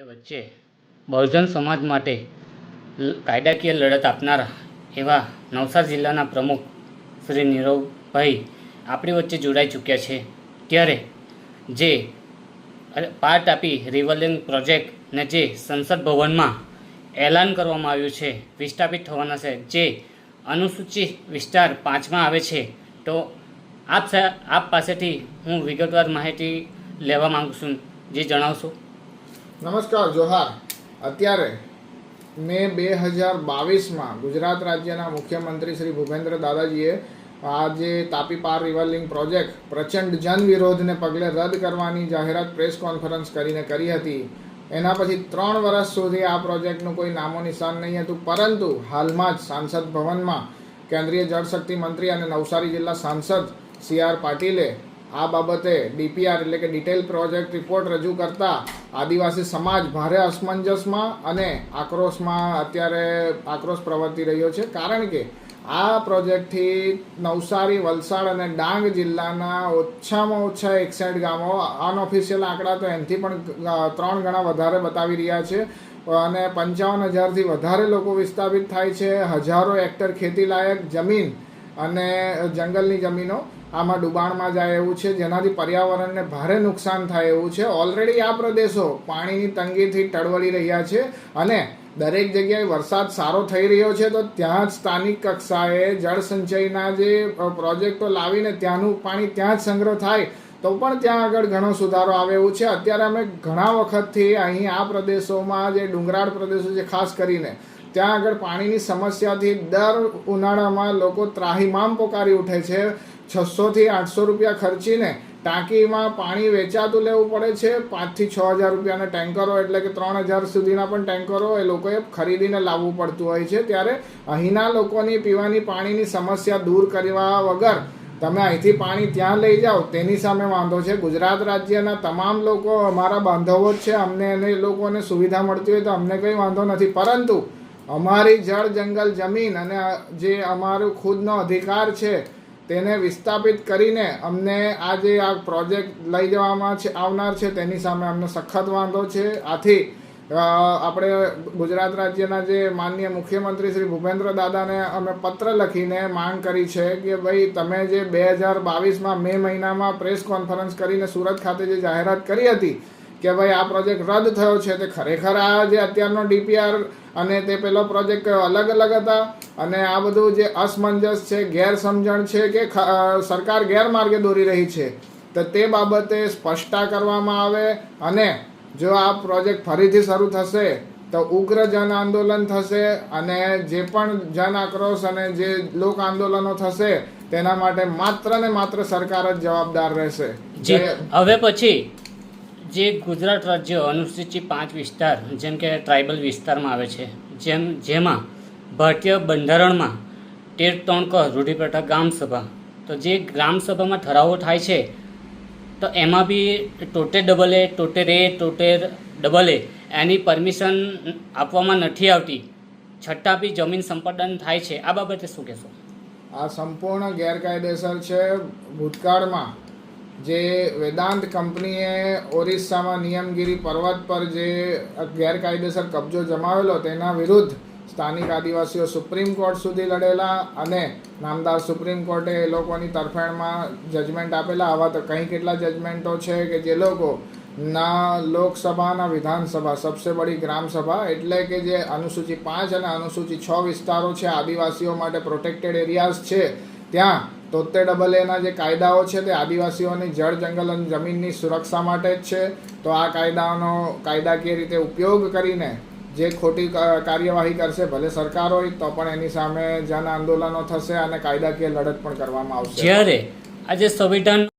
વચ્ચે બહુજન સમાજ માટે કાયદાકીય લડત આપનારા એવા નવસારી જિલ્લાના પ્રમુખ શ્રી નીરવભાઈ આપણી વચ્ચે જોડાઈ ચૂક્યા છે. ત્યારે જે પાર્ટ આપી રિવલિંગ પ્રોજેક્ટને જે સંસદ ભવનમાં એલાન કરવામાં આવ્યું છે, વિસ્થાપિત થવાના છે, જે અનુસૂચિત વિસ્તાર પાંચમાં આવે છે, તો આપ આપ પાસેથી હું વિગતવાર માહિતી લેવા માગું છું. જે જણાવશો? નમસ્કાર, જોહાર. અત્યારે મે બે હજાર બાવીસમાં ગુજરાત રાજ્યના મુખ્યમંત્રી શ્રી ભૂપેન્દ્ર દાદાજીએ આ જે તાપી પાર રિવરલિંગ પ્રોજેક્ટ પ્રચંડ જન વિરોધને પગલે રદ કરવાની જાહેરાત પ્રેસ કોન્ફરન્સ કરીને કરી હતી. એના પછી ત્રણ વર્ષ સુધી આ પ્રોજેક્ટનું કોઈ નામો નિશાન નહીં હતું, પરંતુ હાલમાં જ સાંસદ ભવનમાં કેન્દ્રીય જળશક્તિ મંત્રી અને નવસારી જિલ્લા સાંસદ સી આર પાટીલે આ બાબતે ડીપીઆર એટલે કે ડિટેલ પ્રોજેક્ટ રિપોર્ટ રજૂ કરતા આદિવાસી સમાજ ભારે અસમંજસમાં અને આક્રોશમાં અત્યારે આક્રોશ પ્રવર્તી રહ્યો છે. કારણ કે આ પ્રોજેક્ટથી નવસારી, વલસાડ અને ડાંગ જિલ્લાના ઓછામાં ઓછા એકસઠ ગામો અનઓફિશિયલ આંકડા તો એનાથી પણ ત્રણ ગણા વધારે બતાવી રહ્યા છે. અને પંચાવન હજારથી વધારે લોકો વિસ્થાપિત થાય છે. હજારો હેક્ટર ખેતીલાયક જમીન અને જંગલની જમીનો આમાં ડુબાણમાં જાય એવું છે, જેનાથી પર્યાવરણને ભારે નુકસાન થાય એવું છે. ઓલરેડી આ પ્રદેશો પાણીની તંગીથી ટળવળી રહ્યા છે અને દરેક જગ્યાએ વરસાદ સારો થઈ રહ્યો છે, તો ત્યાં જ સ્થાનિક કક્ષાએ જળ સંચયના જે પ્રોજેક્ટો લાવીને ત્યાંનું પાણી ત્યાં જ સંગ્રહ થાય, તો પણ ત્યાં આગળ ઘણો સુધારો આવે એવું છે. અત્યારે અમે ઘણા વખતથી અહીં આ પ્રદેશોમાં જે ડુંગરાળ પ્રદેશો છે, ખાસ કરીને ત્યાં આગળ પાણીની સમસ્યાથી દર ઉનાળામાં લોકો ત્રાહિમામ પોકારી ઉઠે છે. છસોથી આઠસો રૂપિયા ખર્ચીને ટાંકીમાં પાણી વેચાતું લેવું પડે છે. પાંચથી છ હજાર રૂપિયાના ટેન્કરો એટલે કે ત્રણ હજાર સુધીના પણ ટેન્કરો એ લોકોએ ખરીદીને લાવવું પડતું હોય છે. ત્યારે અહીંના લોકોની પીવાની પાણીની સમસ્યા દૂર કરવા વગર તમે અહીંથી પાણી ત્યાં લઈ જાઓ, તેની સામે વાંધો છે. ગુજરાત રાજ્યના તમામ લોકો, અમારા બાંધવો જ છે. અમને એને લોકોને સુવિધા મળતી હોય તો અમને કંઈ વાંધો નથી. પરંતુ અમારી જળ જંગલ જમીન અને જે અમારું ખુદનો અધિકાર છે, તેને વિસ્થાપિત કરીને અમને આ જે આ પ્રોજેક્ટ લઈ જવામાં છે, આવનાર છે, તેની સામે અમને સખત વાંધો છે. આથી આપણે ગુજરાત રાજ્યના જે માનનીય મુખ્યમંત્રી શ્રી ભૂપેન્દ્ર દાદાને અમે પત્ર લખીને માંગ કરી છે કે ભાઈ, તમે જે બે હજાર બાવીસમાં મે મહિનામાં પ્રેસ કોન્ફરન્સ કરીને સુરત ખાતે જે જાહેરાત કરી હતી કે ભાઈ આ પ્રોજેક્ટ રદ થયો છે તે ખરેખર આ જે અત્યારનો ડીપીઆર અને તે પેલો પ્રોજેક્ટ અલગ અલગ હતા અને આ બધું જે અસમંજસ છે ગેરસમજણ છે કે સરકાર ગેરમાર્ગે દોરી રહી છે તો તે બાબતે સ્પષ્ટતા કરવામાં આવે અને જો આ પ્રોજેક્ટ ફરીથી શરૂ થશે તો ઉગ્ર જન આંદોલન થશે અને જે પણ જન આક્રોશ અને જે લોક આંદોલનો થશે તેના માટે માત્ર ને માત્ર સરકાર જ જવાબદાર રહેશે. હવે પછી જે ગુજરાત રાજ્ય અનુસૂચિત પાંચ વિસ્તાર, જેમ કે ટ્રાઇબલ વિસ્તારમાં આવે છે, જેમ, જેમાં ભારતીય બંધારણમાં તેર ત્રણ ક રૂઢિપ્રથા ગ્રામસભા, તો જે ગ્રામસભામાં ઠરાવો થાય છે, તો એમાં બી ટોટે ડબલ એ ટોટેર એ ટોટેર ડબલ એ, એની પરમિશન આપવામાં નથી આવતી. છતાં બી જમીન સંપાદન થાય છે. આ બાબતે શું કહેશો? આ સંપૂર્ણ ગેરકાયદેસર છે. ભૂતકાળમાં જે વેદાંત કંપનીએ ઓરિસ્સામાં નિયમગીરી પર્વત પર જે ગેરકાયદેસર કબજો જમાવેલો તેના વિરુદ્ધ સ્થાનિક આદિવાસીઓ સુપ્રીમ કોર્ટ સુધી લડેલા અને નામદાર સુપ્રીમ કોર્ટે એ લોકોની તરફેણમાં જજમેન્ટ આપેલા. આવા તો કંઈ કેટલા જજમેન્ટો છે કે જે લોકો ના લોકસભાના વિધાનસભા, સબસે બડી ગ્રામસભા એટલે કે જે અનુસૂચિ પાંચ અને અનુસૂચિ છ વિસ્તારો છે, આદિવાસીઓ માટે પ્રોટેક્ટેડ એરિયાઝ છે, ત્યાં તોતેર ડબલ એના જે કાયદાઓ છે તે આદિવાસીઓની જળ, જંગલ અને જમીનની સુરક્ષા માટે જ છે. તો આ કાયદાઓનો કાયદાકીય રીતે ઉપયોગ કરીને જે ખોટી કાર્યવાહી કરશે, ભલે સરકાર હોય, તો પણ એની સામે જન આંદોલનો થશે અને કાયદાકીય લડત પણ કરવામાં આવશે. જ્યારે આજે સંવિધાન